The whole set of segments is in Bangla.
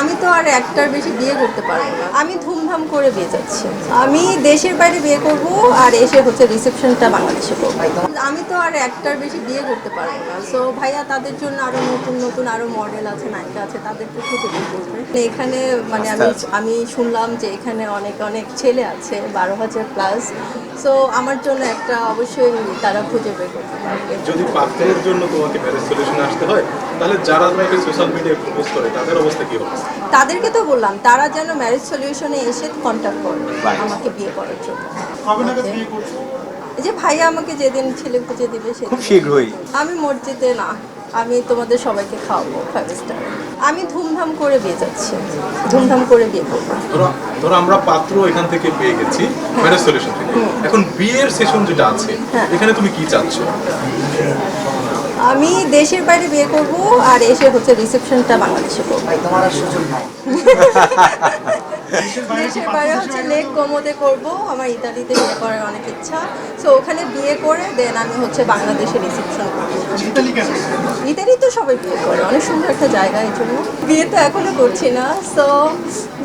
আমি তো আর একটার বেশি বিয়ে করতে পারব না। আমি ধুমধাম করে বিয়ে যাচ্ছি। আমি দেশের বাইরে বিয়ে করব আর এসে হচ্ছে রিসেপশনটা বাংলাদেশে করব। আমি তো আর একটার বেশি বিয়ে করতে পারব না। সো ভাইয়া তাদের জন্য আরও নতুন নতুন আরও মডেল আছে নায়িকা আছে তাদেরকে খুঁজে বের করবে। এখানে মানে আমি আমি শুনলাম যে এখানে অনেক অনেক ছেলে আছে বারো হাজার প্লাস সো আমার জন্য একটা অবশ্যই তারা খুঁজে বের করতে পারবে যদি পাত্রের জন্য তোমাকে ম্যারেজ সলিউশন আসতে হয় তাহলে যারা তোমাকে সোশ্যাল মিডিয়ায় প্রপোজ করে তাদের অবস্থা কি হবে? তাদেরকে তো বললাম তারা যেন ম্যারেজ সলিউশনে এসে কন্ট্যাক্ট করে আমাকে বিয়ে করার জন্য। যে ভাইয়া আমাকে যেদিন ছেলে খুঁজে দিবে সেদিন। শীঘ্রই। আমি মসজিদে না আমি তোমাদের সবাইকে খাওয়াবো ফাইভ স্টার আমি ধুমধাম করে বিয়ে যাচ্ছি ধুমধাম করে বিয়ে করব। ধরো ধরো আমরা পাত্র এখান থেকে পেয়ে গেছি ম্যারেজ সলিউশন থেকে। এখন বিয়ের সেশন যেটা আছে হ্যাঁ। এখানে তুমি কি চাচ্ছ? আমি দেশের বাইরে বিয়ে করব আর এসে হচ্ছে রিসেপশনটা বাংলাদেশে করব। দেশের বাইরে হচ্ছে লেক কোমোতে করব। আমার ইতালিতে বিয়ে করার অনেক ইচ্ছা। সো ওখানে বিয়ে করে দেন আমি হচ্ছে বাংলাদেশে রিসেপশন ইতালি তো সবাই বিয়ে করে। অনেক সুন্দর একটা জায়গা এই জন্য। বিয়ে তো এখনও করছি না। সো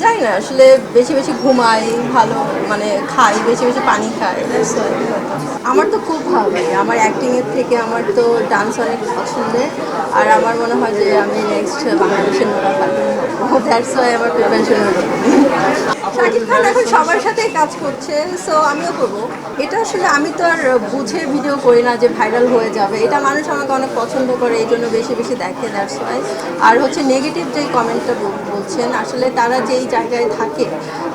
জানি না আসলে বেশি বেশি ঘুমাই ভালো মানে খাই বেশি বেশি পানি খাই। আমার তো খুব ভালো লাগে। আমার অ্যাক্টিংয়ের থেকে আমার তো ডান্স অনেক পছন্দের। আর আমার মনে হয় যে আমি নেক্সট বাংলাদেশের নোরা হব দ্যাটস ওয়াই আমার প্রিপারেশন শাকিব খান এখন সবার সাথেই কাজ করছে সো আমিও করব। এটা আসলে আমি তো আর বুঝে ভিডিও করি না যে ভাইরাল হয়ে যাবে। এটা মানুষ আমাকে অনেক পছন্দ করে, এই জন্য বেশি বেশি দেখে দ্যাটস ওয়াই আর হচ্ছে নেগেটিভ যে কমেন্টটা বলছেন, আসলে তারা যেই জায়গায় থাকে,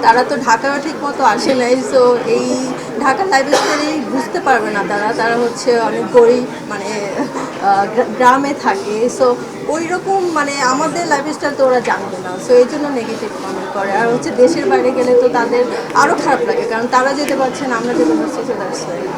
তারা তো ঢাকাও ঠিক মতো আসে নাই সো এই ঢাকার লাইব্রেরি বুঝতে পারবে না তারা। তারা হচ্ছে অনেক গরিব মানে গ্রামে থাকে। সো ওই রকম মানে আমাদের লাইফস্টাইল তো ওরা জানবে না। সো এই জন্য নেগেটিভ কমেন্ট করে। আর হচ্ছে দেশের বাইরে গেলে তো তাদের আরও খারাপ লাগে। কারণ তারা যেতে পারছে না, আমরা যেতে পারছি why.